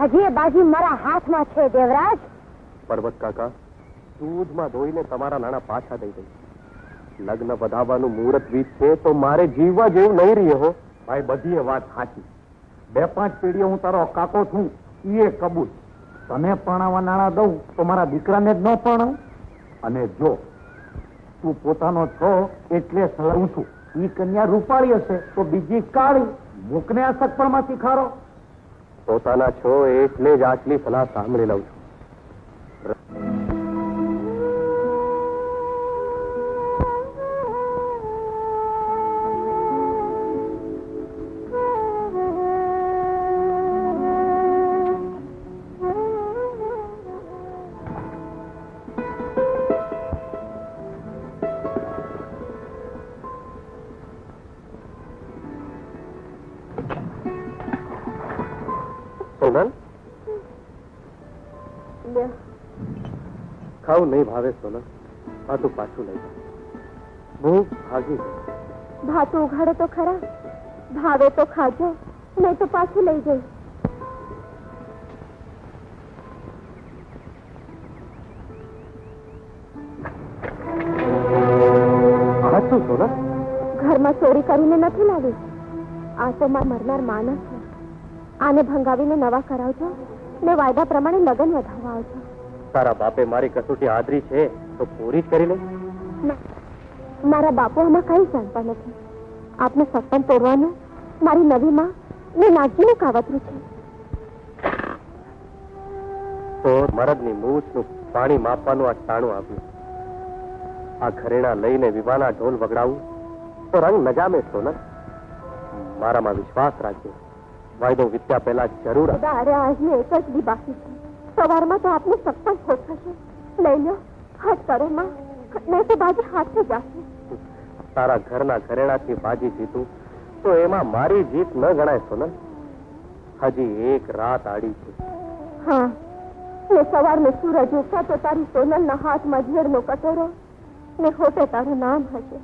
હજી એ બાજી મારા હાથમાં છે, દેવરાજ. પર્વત કાકા, દૂધમાં ધોઈને તમારા નાણા પાછા દઈ દઈ લગ્ન વધાવવાનું મુહૂર્ત વીત છે તો મારે જીવવા જેવું નહીં રહ્યો ભાઈ, બધી એ વાત સાચી. બે પાંચ પેઢીઓ હું તારો કાકો છું એ કબૂલ. તને પરણાવવા નાણાં દઉં તો મારા દીકરાને જ ન પરણાવું. અને જો તું પોતાનો છો એટલે સળવું છું. ઈ કન્યા રૂપાળી હશે તો બીજી કાળી મૂકને આ સગપણમાંથી ખારો. પોતાના છો એટલે જ આટલી સલાહ સાંભળી લઉં છું. ખાવું નહીં ભાવે સોનલ આ તું પાછું લઈ જા ભૂખ ભાગી ગઈ. ભાત ઉઘાડો તો ખરા ભાવે તો ખાજો નહીં તો પાછું લઈ જઈ આ શું સોનલ ઘરમાં ચોરી કરીને નથી લાવી આ તો માર મરનાર માનસ છે આને ભંગાવીને નવા કરાવજો ને વાયદા પ્રમાણે લગ્ન વધારવા આવજો તારા બાપે મારી કસોટી આદરી છે તો પૂરી જ કરી લે. મારા બાપુ આમાં કઈ જાણતા નથી. આપને સપન તોડવાનું મારી નવી માં ને નાગજીનું કાવતરું છે. તો મરદની મૂછનું પાણી માપવાનું આ ટાણું આપ્યું આ ઘરેણા લઈને વિવાના ઢોલ વગડાવું તો રંગ નજામે સોનલ મારામાં વિશ્વાસ રાખજો. વાયદો વિત્યા પહેલા જરૂર. અરે આજે એક જ દી બાકી છે. સવારમાં તો આપને સત્તા ખોટ થશે લઈ લો હાથ કરો માં. નહીં તો બાજી હાથે જશે તારા ઘરના ઘરેણાથી બાજી જીતું તો એમાં મારી જીત ન ગણાય સોનલ. હજી એક રાત આડી છે. હા. ને સવારનો સૂરજ ઉગતા તો તારી સોનલના હાથમાં ઝેરનો કટોરો ને હોટે તારું નામ હશે.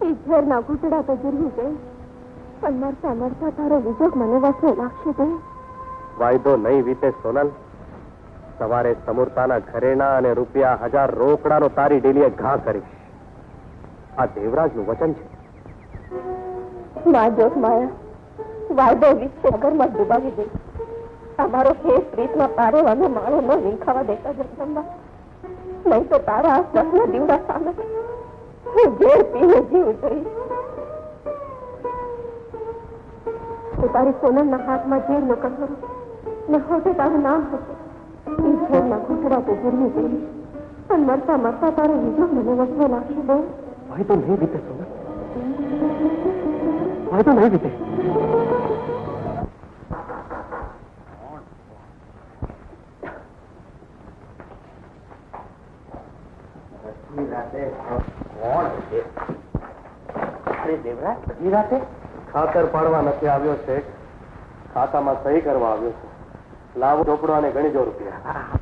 એ ઝેરના ઘૂંટડા તો જીરવી ગઈ પણ મરતા મરતા તારો વિજોગ મને વસે લાગશે દે વાયદો નહીં વીતે સોનલ. સવારે સમૂરતાના ઘરેણા અને રૂપિયા હજાર રોકડાનો તારી ડેલીએ ઘા કરીશ. આ દેવરાજનું વચન છે. માજોત માયા, વાયદો વિશે અગરમાં ડૂબાવી દે. તમારો ખેસ પ્રીતમાં પારેવાનો માળો ન વિંખાવા દેતા જગદંબા. નહીં તો તારા આ સ્વપ્ન દીવડા સામે હું ઝેર પીને જીવ જઈશ. તારી સોનલના હાથમાં ઝેરનો કટોરો ને હોટે તારું નામ હશે. એ ઝેરના ઘૂંટડા તો જન્મી જઈશ પણ મરતા મરતા તારે બીજો મને વસવો લાગશે બહુ વાયદો નહીં વીતે સોનલ વાયદો નહીં વીતે ખાતર પાડવા નથી આવ્યો છે ખાતામાં સહી કરવા આવ્યો છે. લાવો ચોપડો અને ગણીજો રૂપિયા.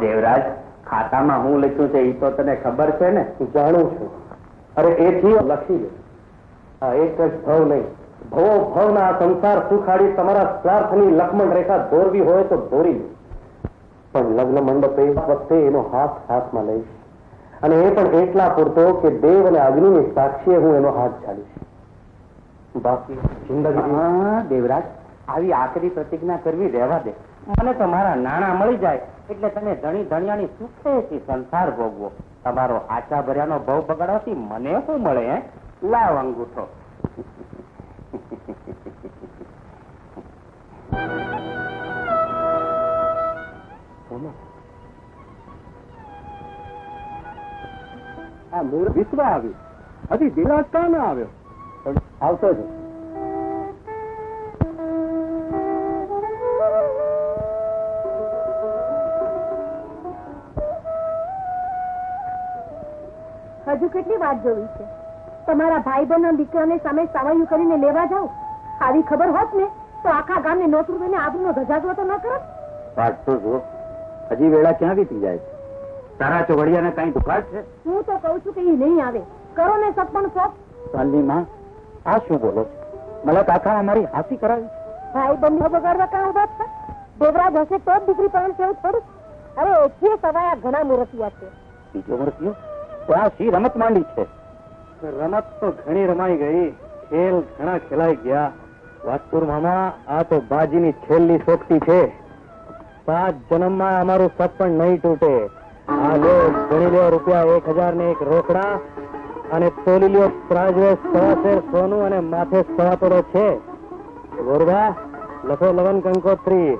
દેવરાજ ખાતામાં હું લખ્યું છે એ તો તને ખબર છે ને? જાણું છું. અરે એથી લખી દે. આ એક જ ભવ નહીં. ભવો ભવના આ સંસાર સુખાડી તમારા સ્વાર્થની લક્ષ્મણ રેખા દોરવી હોય તો દોરી લે. પણ લગ્ન મંડપે વખતે એનો હાથ હાથમાં લઈશ. અને એ પણ એટલા પૂરતો કે દેવ અને અગ્નિની સાક્ષીએ હું એનો હાથ ચાલીશ બાકી જિંદગી દેવરાજ આવી આકરી પ્રતિજ્ઞા કરવી રહેવા દે. મને તો મારા નાણાં મળી જાય એટલે તમે ધણી ધણિયાની સુખેથી સંસાર ભોગવો. તમારો આચા ભર્યાનો ભવ બગાડવાથી મને શું મળે, હે? લાવ અંગૂઠો. આ મૂળ વિશ્વ આવ્યું હજી દિલાસ કા ના આવ્યો. પણ આવતો જ વાત જોવી છે. તમારા ભાઈ બહેનના દીકરાને સામે સાવાયું કરીને લેવા જાઓ? આવી ખબર હોત ને તો આખા ગામની નોકરી લઈને આબરૂનો ધજાગરો તો ન કરો વાત તો હજી વેળા ક્યાં વીતી જાય છે? તારા ચોઘડિયાને કઈ દુખાડ છે? હું તો કઉ છું કે એ નહીં આવે. કરો ને સપન સોપ. ચાલની માં આ શું બોલો છો? મને કાકા અમારી હાસી કરાવી ભાઈ બંધ બગાડવા કાં ઊભા છે? ડોબરા જશે તો જ દીકરી પણ એવું થોડું. અરે એકથી સવાયા ઘણા મૂર્તિયા છે. બીજો મૃત્યુ તો આ શી રમત માંડી છે? રમત તો ઘણી રમાઈ ગઈ. ખેલ ઘણા ખેલાઈ ગયા. વાસ્તુર મામા, આ તો બાજીની છેલ્લી સોકતી છે. સાત જન્મમાં અમારું સપન નહીં તૂટે. આ લો ગણી લ્યો રૂપિયા એક હજાર ને એક રોકડા અને તોલી લ્યો પ્રાજવે સવા સોનું અને માથે સવા છે. ગોરબા લખો લવન કંકોત્રી.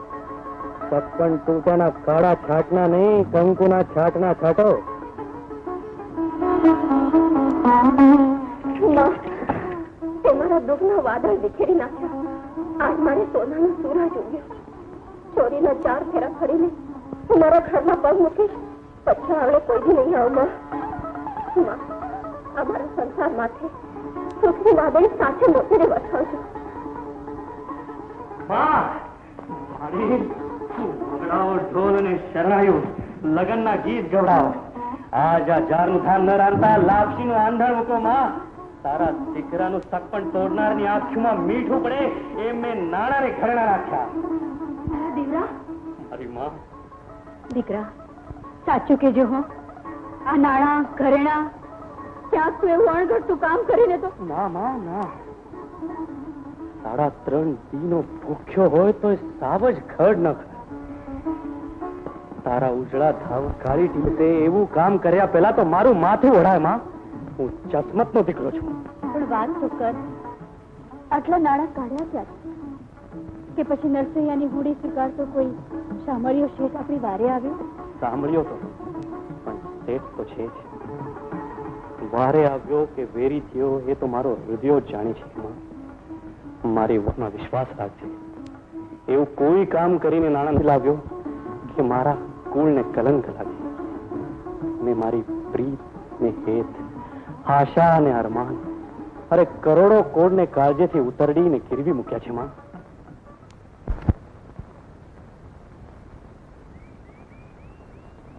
સપન તૂટાના કાળા છાટના નહીં, કંકુના છાટના છાટો. તે મારા દુઃખના વાદળ વિખેરી નાખ્યા. આજ મારે સોનાનો સૂરજ ઉગ્યો ચોરીના ચાર ફેરા ફરીને હું મારા ઘરમાં પગ મૂકીશ. પછી આવડે કોઈ બી નહીં આવું અમારા સંસાર માથે સુખની વાદળ સાથે મોતીને વસાવજો છું અને શરણાયું લગનના ગીત ગવડાવો. આજ આ જારનું ધાન ન રાંધતા લાપસીનું આંધણ મૂકો માં તારા દીકરાનું સપન તોડનારની આંખમાં મીઠું પડે એ મેં નાણાને ઘરણા રાખ્યા. દીકરા? મારી માં. દીકરા સાચું કેજો હો. આ નાણા ઘરેણા ક્યાંક તું એવું અણઘડતું કામ કરીને તો ના માં ના. સાડા ત્રણ દીનો ભૂખ્યો હોય તો સાવ જ ખડ ન ખાય તારા ઉજળા ધાવ કાળી ટીમતે એવું કામ કર્યા પહેલા તો મારું માથું ઓઢાયમાં. હું ચશ્મત નો દીકરો છું. પણ વાત તો કર. આટલા નાણાં કાઢ્યા ક્યાં કે પછી નરસૈયાની હુડી સ્વીકારતો કોઈ સાંભળ્યો શેઠ આપણી વારે આવ્યો સાંભળ્યો તો. પણ શેઠ તો છે જ. વારે આવ્યો કે વેરી થયો એ તો મારો હૃદયો જ જાણે છે. મારી વાતમાં વિશ્વાસ રાખજે. એવું કોઈ કામ કરીને નાણાં લાવ્યો કે મારા કુળને કલંક લાગે. મેં મારી પ્રીત ને હેત આશા અને અરમાન અરે કરોડો કોડને કાળજેથી ઉતરડીને ગીરવી મૂક્યા છે માં.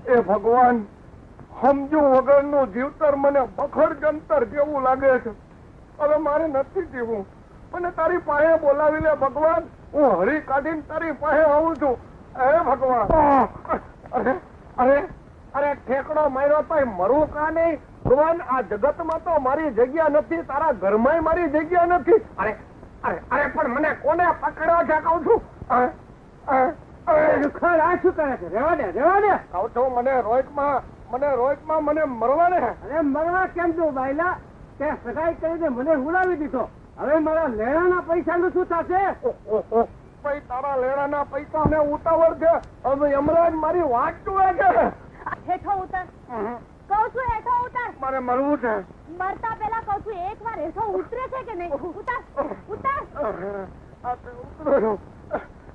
એ ભગવાન સમજુ વગરનું જીવતર મને બખડ જંતર જેવું લાગે છે. હવે મારે નથી જીવવું. મને તારી પાસે બોલાવી લે ભગવાન. હું હરી કાઢીને તારી પાસે આવું છું. હે ભગવાન. અરે અરે અરે ઠેકડો માર્યો તો મરું કા નહીં? ભગવાન આ જગતમાં તો મારી જગ્યા નથી તારા ઘરમાં મારી જગ્યા નથી. અરે અરે અરે પણ મને કોને પકડવા છે કહું છું? અરે, અરે, અરે, આ શું કરે છે? રેવા દે રેવા દે. કહું છું મને મરવા દે. અરે મરવા કેમ દો બાયલા? તે સગાઈ કરીને મને હુલાવી દીધો. હવે મારા લેણાના પૈસાનું શું થશે? ભાઈ તારા લેણાના પૈસા ને ઉતાવળ છે. હવે યમરાજ મારી વાટ જુએ છે. હેઠો ઉતર. કહું છું હેઠો ઉતર. મારે મરવું છે. મરતા પહેલા કહું છું એક વાર હેઠો ઉતરે છે કે નહીં? ઉતર ઉતર.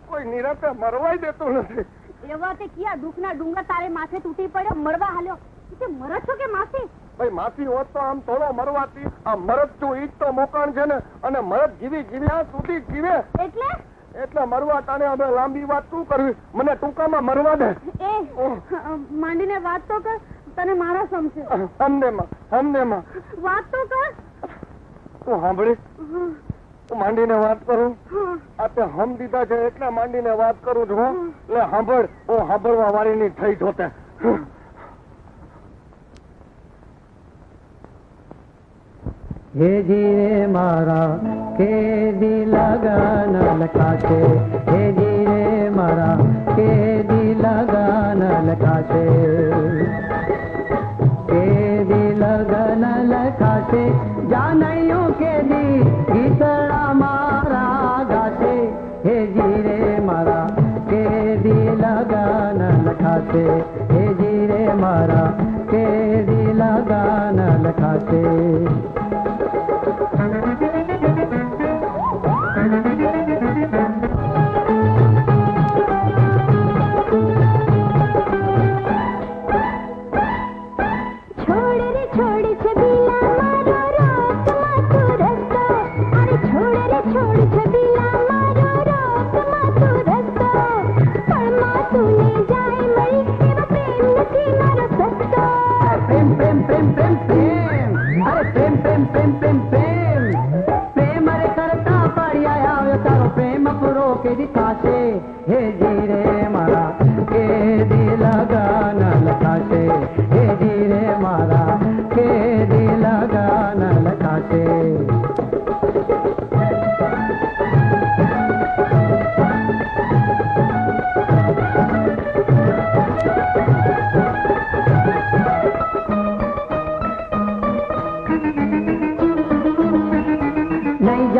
કોઈ નિરાતે મરવાય દેતું નથી. એવા તે કિયા દુઃખના ડુંગર તારે માથે તૂટી પડ્યો મરવા હાલ્યો. તે મરદ છો કે માસી? ભાઈ માફી હોત તો આમ થોડો મરવાથી આ મરદ તું ઈજ તો મોકાણ છે ને અને મરદ જીવી જીવ્યા સુધી જીવે. એટલે? એટલે મરવા તાને હવે લાંબી વાત શું કરવી? મને ટૂંકામાં મરવા દે. એ માંડીને વાત તો કર. તને મારા સમજે. હમને માં હમને માં. વાત તો કર. તું સાંભળી. માંડીને વાત કરું. આ તે હમ દીધા છે એટલે માંડીને વાત કરું છું. એટલે સાંભળ. હું સાંભળવા વાળીની થઈ જોતે. હે જીરે મારા કે દી લગન લખાશે. હે જીરે મારા કે દી લગન લખાશે. કે દી લગન લખાશે. જાનૈયું કે દી ગીતડા મારા ગાશે. હે જીરે મારા કે દી લગન લખાશે. હે જીરે મારા કે દી લગન લખાશે.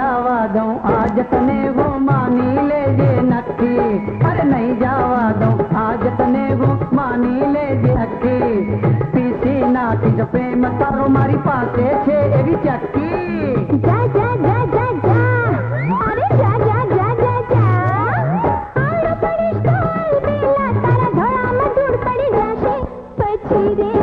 જવા દઉં આજ તને હું માની લેજે નક્કી અરે નહીં જવા દઉં આજ તને હું માની લેજે નક્કી પીસી નાખીશ પ્રેમ તારો મારી પાસે છે એવી ચક્કી જા તો પછી રે